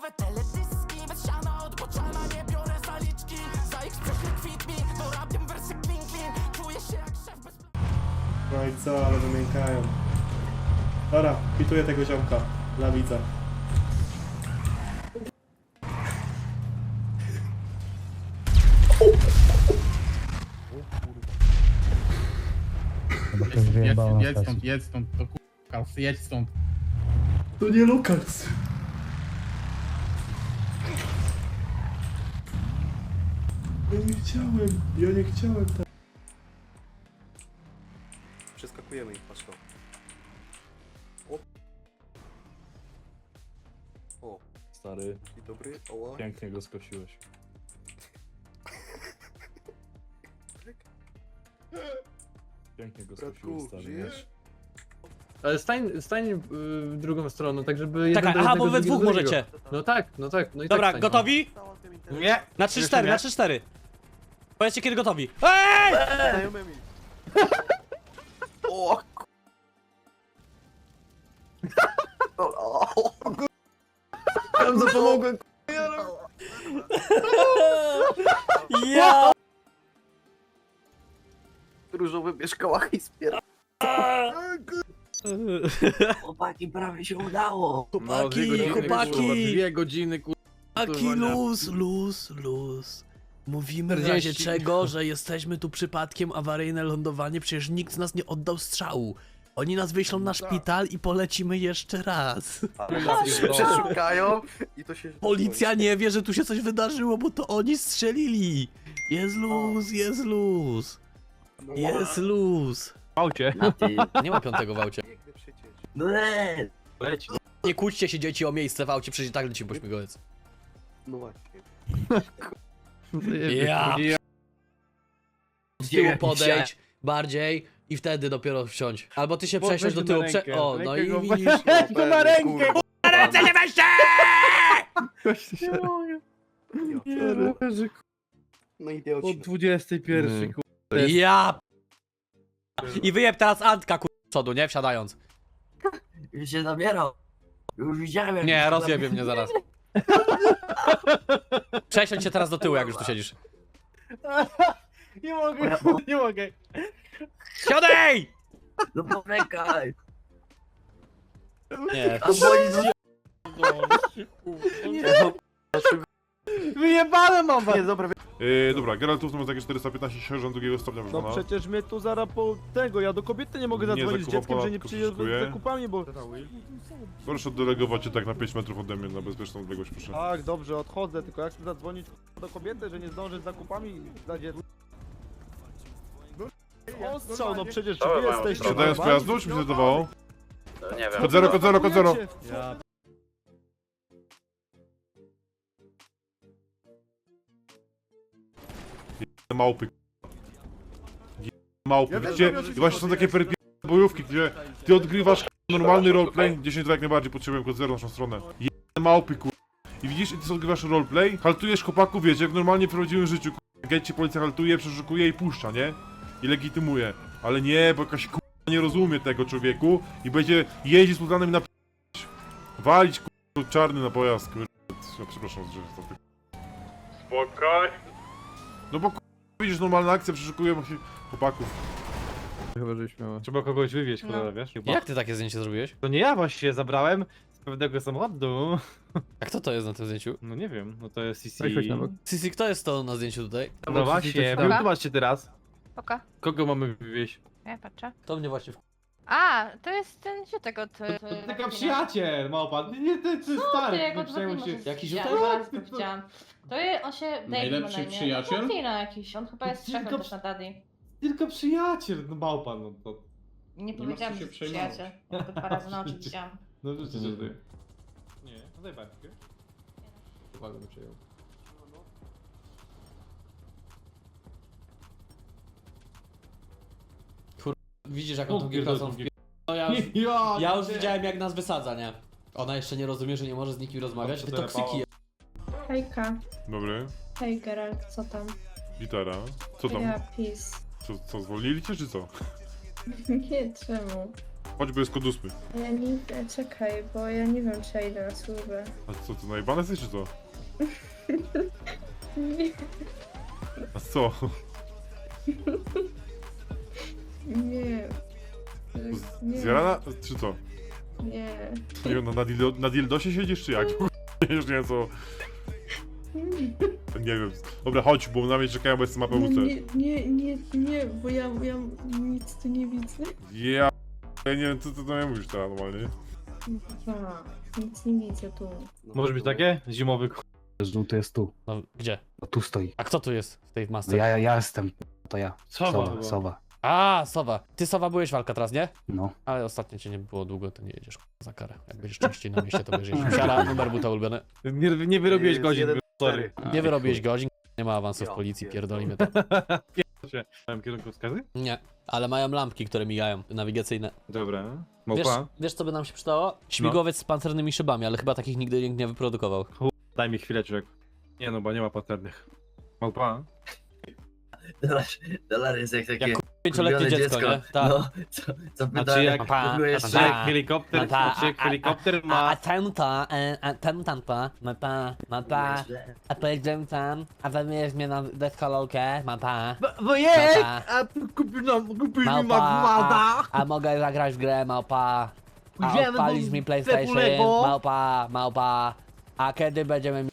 nowe teledyski Bez siana od boczana nie biorę zaliczki Za ich sprzeczny kwit mi To rapiem wersy clean clean Czuję się jak szef bez No i co, ale wymiękają. Dobra, pituję tego ziomka dla widza. Jedź, na jedź stąd, jedź stąd, to kurwa, jedź stąd. To nie Lukas. Ja nie chciałem, ja nie chciałem tak. Przeskakujemy ich, patrz to. O. O, Stary, dzień dobry, oła. pięknie go skosiłeś. Pięknie go skosiłeś, Bratku, stary. żyjesz? Ale stań, stań y, w drugą stronę, tak żeby Czekaj, aha, bo do dwóch możecie. No tak, no tak, no i Dobra, tak stań, gotowi? Nie. Na 3-4, Jeszcze nie. na 3-4. Powiedzcie kiedy gotowi. Ej! Znajomymi. O, ku- o, o, O. Tam zapomogłem. Ja! w różowym mieszkałach i spiera. Chłopaki, prawie się udało. No, dwie Chłopaki, godziny, kurwa, chłopaki! Dwie godziny, kurwa. Taki luz, luz, luz. Mówimy w razie czego, że jesteśmy tu przypadkiem awaryjne lądowanie, przecież nikt z nas nie oddał strzału. Oni nas wyślą na szpital i polecimy jeszcze raz. się przeszukają i to się... Policja nie wie, że tu się coś wydarzyło, bo to oni strzelili. Jest luz, jest luz. Jest luz. Aucie. A ty, nie ma piątego w aucie. Przecież. No nie. Nie kłóćcie się dzieci o miejsce w aucie, przecież i tak leci pośmigłowiec. No właśnie. Ja. Z tyłu podejdź bardziej i wtedy dopiero wsiądź. Albo ty się przesiądź do tyłu. Prze o, no i widzisz. Go na rękę. Na ręce nie weźcie! No Od idioci. 21, kurwa. Ja. I wyjeb teraz Antka kur... przodu, nie? Wsiadając. Już się zabierał. Już widziałem jak Nie, się rozjebie mnie zaraz. Przesiądź się teraz do tyłu, jak już tu siedzisz. Nie mogę, nie mogę. Siadaj! No poczekaj. Nie. A boli mam was. Nie, dobra, Yy, dobra, Geraltów numer takie 415 sierżant drugiego stopnia No przecież mnie tu zaraz po tego, ja do kobiety nie mogę Nie zadzwonić z dzieckiem, że nie przysługuje. z zakupami, bo... Proszę oddelegować się tak na 5 metrów ode mnie na bezpieczną odległość, proszę. Tak, dobrze, odchodzę, tylko jak chcę zadzwonić do kobiety, że nie zdążę z zakupami dla dziecka. Ostrzał, no przecież czy wy jesteście... Siadając z normalni? pojazdu, czy mi zdecydowało? Nie wiem. Kod 0, kod 0, kod 0! Ja Małpy. Małpy, widzicie? I właśnie są takie perpie... bojówki, gdzie ty odgrywasz normalny roleplay, 10 jak najbardziej potrzebuję kod 0 w naszą stronę. Jedne małpy, kur... I widzisz, i ty odgrywasz roleplay, haltujesz chłopaków, wiecie, jak normalnie w prawdziwym życiu, kur... Policja haltuje, przeszukuje i puszcza, nie? I legitymuje. Ale nie, bo jakaś kur... nie rozumie tego człowieku i będzie jeździć z planami na p- Walić kur... czarny na pojazd, kur... Ja przepraszam, że to ty... Spokojnie. No bo. Widzisz normalna akcja, przeszukują się chłopaków. Chyba, żeś miała. Trzeba kogoś wywieźć, No. cholera, wiesz? Jak ty takie zdjęcie zrobiłeś? To nie ja właśnie zabrałem z pewnego samochodu. A kto to jest na tym zdjęciu? No nie wiem, no to jest CC. Weź chodź na bok. Sisi, kto jest to na zdjęciu tutaj? No właśnie, Dobra. wytłumaczcie teraz. Oka, Kogo mamy wywieźć? ja patrzę. To mnie właśnie w... A, to jest ten ziutek od... y, Taka Martina. przyjaciel, małpa. Nie, ty, ty Ty, stary, jak nie od przejmuj się. się Jaki widziałam, ziutek? zaraz go widziałam. To je, on się... Dave ma na imię. przyjaciel? Martina jakiś, on chyba jest Tylko szefem przy- też na Daddy. Tylko przyjaciel, no małpa, no to... Nie ma powiedziałam, co że się jest przyjaciel. Ja go dwa razy na oczy widziałam. No Mhm. że ty. Nie, no daj bardziej. Uwaga, bym przyjął. Widzisz jak O, on tą gilkasą tą wpie... No ja już, Ja, ja już widziałem jak nas wysadza, nie? Ona jeszcze nie rozumie, że nie może z nikim rozmawiać. Ty toksyki je... Hejka, Dobry, hej Geralt, co tam? gitara. Co tam? Ja pis. Co, co zwolnili cię, czy co? Nie, czemu? Chodź, bo jest kod ósmy. Ja nie... Czekaj, bo ja nie wiem, czy ja idę na służbę. A co, ty najebane jesteś, czy co? Nie, A co? Nie. Nie, Zjarana? Czy co? nie. Nie wiem, no, na, dildo, na dildosie siedzisz, czy jak? Już nie wiem, co... Nie wiem. Dobra, chodź, bo na mnie czekają, bo jestem na No, PWC. nie, nie, nie, nie, bo ja, ja nic tu nie widzę. Ja... Ja nie wiem, co ty mnie mówisz teraz normalnie. Ja, nic nie widzę tu. Może być takie? Zimowy k... Żółty jest tu. No, gdzie? No tu stoi. A kto tu jest w tej masce? ja jestem. To ja. Sowa. Sowa. A, Sowa. Ty, Sowa, byłeś walka teraz, nie? No. Ale ostatnio cię nie było długo, to nie jedziesz za karę. Jak będziesz częściej na mieście, to będziesz jeździł. Siara, numer buta ulubiony. Nie, nie wyrobiłeś Jest godzin, jeden, sorry. Nie wyrobiłeś godzin, nie ma awansu w Ja policji, pierdolę. pierdolimy to. Mam kierunkowskazy? Nie, ale mają lampki, które migają, nawigacyjne. Dobra. Wiesz, Małpa, wiesz co by nam się przydało? Śmigłowiec z pancernymi szybami, ale chyba takich nigdy nikt nie wyprodukował. daj mi chwileczek. Nie no, bo nie ma paternych. Małpa? Dolar, dolar jest jak takie... Pięcioletnie kurwione dziecko, nie? Tak. No, co, co pyta, Znaczy jak, Pa, pa, jak pa. helikopter, No ta, jak a- helikopter A, ma... a ten to, e, a ten tam to, ma pa, ma pa, a pojedziemy tam, a weźmiesz mnie na deskololkę, ma pa, Bo! Małpa. A kupił nam, kupił mi małpa, a, magmada! a mogę zagrać w grę, małpa, a odpalisz mi PlayStation, małpa, małpa, a kiedy będziemy